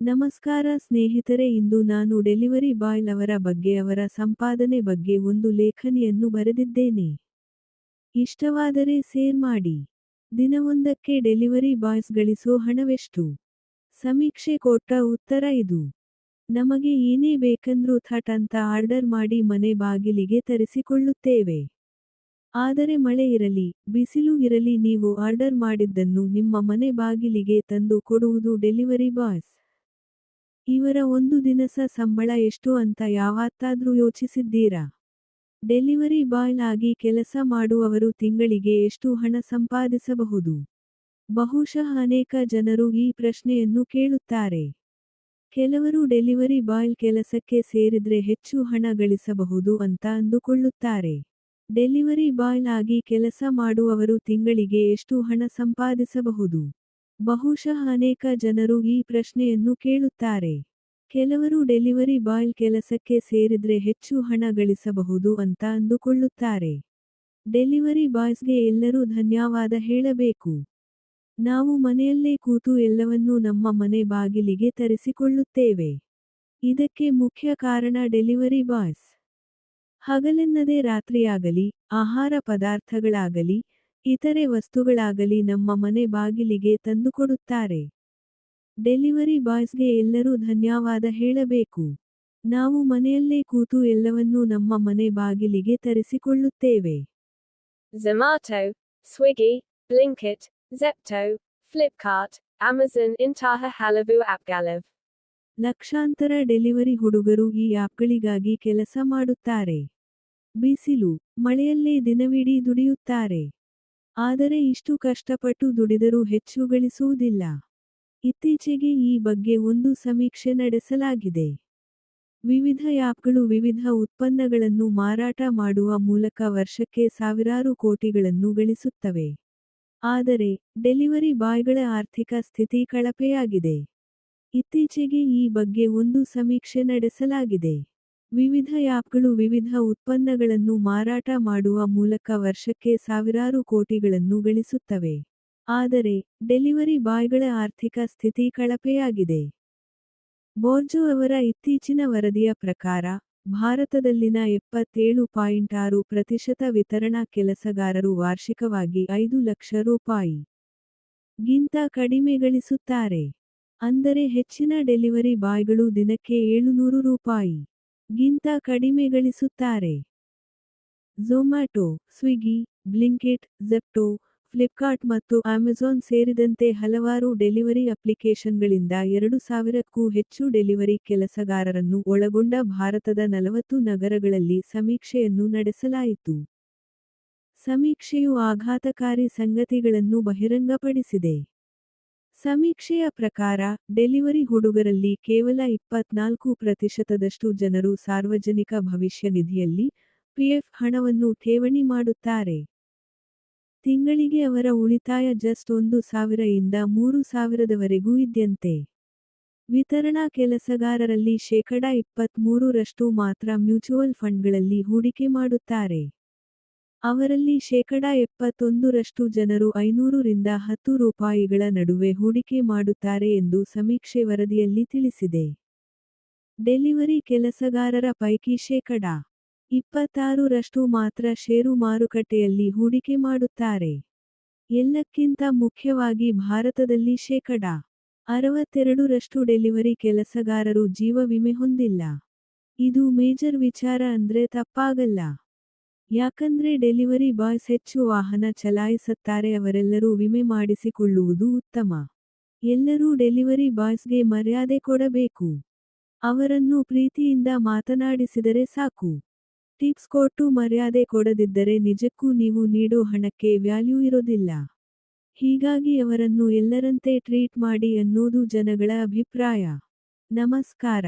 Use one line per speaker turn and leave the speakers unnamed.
ನಮಸ್ಕಾರ ಸ್ನೇಹಿತರೆ, ಇಂದು ನಾನು ಡೆಲಿವರಿ ಬಾಯ್ ಅವರ ಬಗ್ಗೆ, ಅವರ ಸಂಪಾದನೆ ಬಗ್ಗೆ ಒಂದು ಲೇಖನಿಯನ್ನು ಬರೆದಿದ್ದೇನೆ. ಇಷ್ಟವಾದರೆ ಸೇರ್ ಮಾಡಿ. ದಿನವೊಂದಕ್ಕೆ ಡೆಲಿವರಿ ಬಾಯ್ಸ್ ಗಳಿಸೋ ಹಣವೆಷ್ಟು? ಸಮೀಕ್ಷೆ ಕೊಟ್ಟ ಉತ್ತರ ಇದು. ನಮಗೆ ಏನೇ ಬೇಕಂದ್ರೂ ಥಟ್ ಅಂತ ಆರ್ಡರ್ ಮಾಡಿ ಮನೆ ಬಾಗಿಲಿಗೆ ತರಿಸಿಕೊಳ್ಳುತ್ತೇವೆ. ಆದರೆ ಮಳೆ ಇರಲಿ, ಬಿಸಿಲು ಇರಲಿ, ನೀವು ಆರ್ಡರ್ ಮಾಡಿದ್ದನ್ನು ನಿಮ್ಮ ಮನೆ ಬಾಗಿಲಿಗೆ ತಂದು ಕೊಡುವುದು ಡೆಲಿವರಿ ಬಾಯ್ಸ್ ಇವರ ಒಂದು ದಿನಸ ಸಂಬಳ ಎಷ್ಟು ಅಂತ ಯಾವತ್ತಾದ್ರೂ ಯೋಚಿಸಿದ್ದೀರಾ? ಡೆಲಿವರಿ ಬಾಯ್ ಆಗಿ ಕೆಲಸ ಮಾಡುವವರು ತಿಂಗಳಿಗೆ ಎಷ್ಟು ಹಣ ಸಂಪಾದಿಸಬಹುದು? ಬಹುಶಃ ಅನೇಕ ಜನರು ಈ ಪ್ರಶ್ನೆಯನ್ನು ಕೇಳುತ್ತಾರೆ. ಕೆಲವರು ಡೆಲಿವರಿ ಬಾಯ್ ಕೆಲಸಕ್ಕೆ ಸೇರಿದ್ರೆ ಹೆಚ್ಚು ಹಣ ಗಳಿಸಬಹುದು ಅಂತ ಅಂದುಕೊಳ್ಳುತ್ತಾರೆ. ಡೆಲಿವರಿ ಬಾಯ್ ಆಗಿ ಕೆಲಸ ಮಾಡುವವರು ತಿಂಗಳಿಗೆ ಎಷ್ಟು ಹಣ ಸಂಪಾದಿಸಬಹುದು? ಬಹುಶಃ ಅನೇಕ ಜನರು ಈ ಪ್ರಶ್ನೆಯನ್ನು ಕೇಳುತ್ತಾರೆ. ಕೆಲವರು ಡೆಲಿವರಿ ಬಾಯ್ ಕೆಲಸಕ್ಕೆ ಸೇರಿದ್ರೆ ಹೆಚ್ಚು ಹಣ ಗಳಿಸಬಹುದು ಅಂತ ಅಂದುಕೊಳ್ಳುತ್ತಾರೆ. ಡೆಲಿವರಿ ಬಾಯ್ಸ್ಗೆ ಎಲ್ಲರೂ ಧನ್ಯವಾದ ಹೇಳಬೇಕು. ನಾವು ಮನೆಯಲ್ಲೇ ಕೂತು ಎಲ್ಲವನ್ನೂ ನಮ್ಮ ಮನೆ ಬಾಗಿಲಿಗೆ ತರಿಸಿಕೊಳ್ಳುತ್ತೇವೆ. ಇದಕ್ಕೆ ಮುಖ್ಯ ಕಾರಣ ಡೆಲಿವರಿ ಬಾಯ್ಸ್. ಹಗಲೆನ್ನದೇ ರಾತ್ರಿಯಾಗಲಿ, ಆಹಾರ ಪದಾರ್ಥಗಳಾಗಲಿ, ಇತರೆ ವಸ್ತುಗಳಾಗಲಿ ನಮ್ಮ ಮನೆ ಬಾಗಿಲಿಗೆ ತಂದುಕೊಡುತ್ತಾರೆ. ಡೆಲಿವರಿ ಬಾಯ್ಸ್ಗೆ ಎಲ್ಲರೂ ಧನ್ಯವಾದ ಹೇಳಬೇಕು. ನಾವು ಮನೆಯಲ್ಲೇ ಕೂತು ಎಲ್ಲವನ್ನೂ ನಮ್ಮ ಮನೆ ಬಾಗಿಲಿಗೆ ತರಿಸಿಕೊಳ್ಳುತ್ತೇವೆ.
Zomato, Swiggy, Blinkit, Zepto, Flipkart Amazon ಇಂತಹ ಹಲವು ಆಪ್ಗಳಿವೆ
ಲಕ್ಷಾಂತರ ಡೆಲಿವರಿ ಹುಡುಗರು ಈ ಆಪ್ಗಳಿಗಾಗಿ ಕೆಲಸ ಮಾಡುತ್ತಾರೆ. ಬಿಸಿಲು ಮಳೆಯಲ್ಲೇ ದಿನವಿಡೀ ದುಡಿಯುತ್ತಾರೆ. ಆದರೆ ಇಷ್ಟು ಕಷ್ಟಪಟ್ಟು ದುಡಿದರೂ ಹೆಚ್ಚು ಗಳಿಸುವುದಿಲ್ಲ ಇತ್ತೀಚೆಗೆ ಈ ಬಗ್ಗೆ ಒಂದು ಸಮೀಕ್ಷೆ ನಡೆಸಲಾಗಿದೆ. ವಿವಿಧ ಆ್ಯಪ್ಗಳು ವಿವಿಧ ಉತ್ಪನ್ನಗಳನ್ನು ಮಾರಾಟ ಮಾಡುವ ಮೂಲಕ ವರ್ಷಕ್ಕೆ ಸಾವಿರಾರು ಕೋಟಿಗಳನ್ನು ಗಳಿಸುತ್ತವೆ. ಆದರೆ, ಡೆಲಿವರಿ ಬಾಯ್ಗಳ ಆರ್ಥಿಕ ಸ್ಥಿತಿ ಕಳಪೆಯಾಗಿದೆ. ಇತ್ತೀಚೆಗೆ ಈ ಬಗ್ಗೆ ಒಂದು ಸಮೀಕ್ಷೆ ನಡೆಸಲಾಗಿದೆ. ವಿವಿಧ ಆ್ಯಪ್ಗಳು ವಿವಿಧ ಉತ್ಪನ್ನಗಳನ್ನು ಮಾರಾಟ ಮಾಡುವ ಮೂಲಕ ವರ್ಷಕ್ಕೆ ಸಾವಿರಾರು ಕೋಟಿಗಳನ್ನು ಗಳಿಸುತ್ತವೆ. ಆದರೆ, ಡೆಲಿವರಿ ಬಾಯ್ಗಳ ಆರ್ಥಿಕ ಸ್ಥಿತಿ ಕಳಪೆಯಾಗಿದೆ. ಬೋರ್ಜೊ ಅವರ ಇತ್ತೀಚಿನ ವರದಿಯ ಪ್ರಕಾರ, ಭಾರತದಲ್ಲಿನ ಎಪ್ಪತ್ತೇಳು ಪಾಯಿಂಟ್ ಆರು ಪ್ರತಿಶತ ವಿತರಣಾ ಕೆಲಸಗಾರರು ವಾರ್ಷಿಕವಾಗಿ ಐದು ಲಕ್ಷ ರೂಪಾಯಿ ಗಿಂತ ಕಡಿಮೆ ಗಳಿಸುತ್ತಾರೆ ಅಂದರೆ ಹೆಚ್ಚಿನ ಡೆಲಿವರಿ ಬಾಯ್ಗಳು ದಿನಕ್ಕೆ ಏಳುನೂರು ರೂಪಾಯಿ ಗಿಂತ ಕಡಿಮೆ ಗಳಿಸುತ್ತಾರೆ ಝೊಮ್ಯಾಟೊ, ಸ್ವಿಗ್ಗಿ, ಬ್ಲಿಂಕೆಟ್ ಜೆಪ್ಟೋ ಫ್ಲಿಪ್ಕಾರ್ಟ್ ಮತ್ತು ಅಮೆಜಾನ್ ಸೇರಿದಂತೆ ಹಲವಾರು ಡೆಲಿವರಿ ಅಪ್ಲಿಕೇಶನ್ಗಳಿಂದ ಎರಡು ಸಾವಿರಕ್ಕೂ ಹೆಚ್ಚು ಡೆಲಿವರಿ ಕೆಲಸಗಾರರನ್ನು ಒಳಗೊಂಡ ಭಾರತದ ನಲವತ್ತು ನಗರಗಳಲ್ಲಿ ಸಮೀಕ್ಷೆಯನ್ನು ನಡೆಸಲಾಯಿತು. ಸಮೀಕ್ಷೆಯು ಆಘಾತಕಾರಿ ಸಂಗತಿಗಳನ್ನು ಬಹಿರಂಗಪಡಿಸಿದೆ. ಸಮೀಕ್ಷೆಯ ಪ್ರಕಾರ, ಡೆಲಿವರಿ ಹುಡುಗರಲ್ಲಿ ಕೇವಲ ಇಪ್ಪತ್ನಾಲ್ಕು ಪ್ರತಿಶತದಷ್ಟು ಜನರು ಸಾರ್ವಜನಿಕ ಭವಿಷ್ಯ ನಿಧಿಯಲ್ಲಿ ಪಿಎಫ್ ಹಣವನ್ನು ಠೇವಣಿ ಮಾಡುತ್ತಾರೆ. ತಿಂಗಳಿಗೆ ಅವರ ಉಳಿತಾಯ ಜಸ್ಟ್ ಒಂದು ಸಾವಿರ ಇಂದ ಮೂರು ಸಾವಿರದವರೆಗೂ ಇದ್ಯಂತೆ. ವಿತರಣಾ ಕೆಲಸಗಾರರಲ್ಲಿ ಶೇಕಡ ಇಪ್ಪತ್ತ್ಮೂರರಷ್ಟು ಮಾತ್ರ ಮ್ಯೂಚುವಲ್ ಫಂಡ್ಗಳಲ್ಲಿ ಹೂಡಿಕೆ ಮಾಡುತ್ತಾರೆ. ಅವರಲ್ಲಿ ಶೇಕಡ ಎಪ್ಪತ್ತೊಂದರಷ್ಟು ಜನರು ಐನೂರರಿಂದ ಹತ್ತು ರೂಪಾಯಿಗಳ ನಡುವೆ ಹೂಡಿಕೆ ಮಾಡುತ್ತಾರೆ ಎಂದು ಸಮೀಕ್ಷೆ ವರದಿಯಲ್ಲಿ ತಿಳಿಸಿದೆ. ಡೆಲಿವರಿ ಕೆಲಸಗಾರರ ಪೈಕಿ ಶೇಕಡ ಇಪ್ಪತ್ತಾರರಷ್ಟು ಮಾತ್ರ ಷೇರು ಮಾರುಕಟ್ಟೆಯಲ್ಲಿ ಹೂಡಿಕೆ ಮಾಡುತ್ತಾರೆ. ಎಲ್ಲಕ್ಕಿಂತ ಮುಖ್ಯವಾಗಿ ಭಾರತದಲ್ಲಿ ಶೇಕಡ ಅರವತ್ತೆರಡರಷ್ಟು ಡೆಲಿವರಿ ಕೆಲಸಗಾರರು ಜೀವ ವಿಮೆ ಹೊಂದಿಲ್ಲ. ಇದು ಮೇಜರ್ ವಿಚಾರ ಅಂದ್ರೆ ತಪ್ಪಾಗಲ್ಲ. ಯಾಕಂದ್ರೆ ಡೆಲಿವರಿ ಬಾಯ್ಸ್ ಹೆಚ್ಚು ವಾಹನ ಚಲಾಯಿಸುತ್ತಾರೆ, ಅವರೆಲ್ಲರೂ ವಿಮೆ ಮಾಡಿಸಿಕೊಳ್ಳುವುದು ಉತ್ತಮ. ಎಲ್ಲರೂ ಡೆಲಿವರಿ ಬಾಯ್ಸ್ಗೆ ಮರ್ಯಾದೆ ಕೊಡಬೇಕು. ಅವರನ್ನು ಪ್ರೀತಿಯಿಂದ ಮಾತನಾಡಿಸಿದರೆ ಸಾಕು. ಟಿಪ್ಸ್ ಕೊಟ್ಟು ಮರ್ಯಾದೆ ಕೊಡದಿದ್ದರೆ ನಿಜಕ್ಕೂ ನೀವು ನೀಡೋ ಹಣಕ್ಕೆ ವ್ಯಾಲ್ಯೂ ಇರೋದಿಲ್ಲ. ಹೀಗಾಗಿ ಅವರನ್ನು ಎಲ್ಲರಂತೆ ಟ್ರೀಟ್ ಮಾಡಿ ಅನ್ನೋದು ಜನಗಳ ಅಭಿಪ್ರಾಯ. ನಮಸ್ಕಾರ.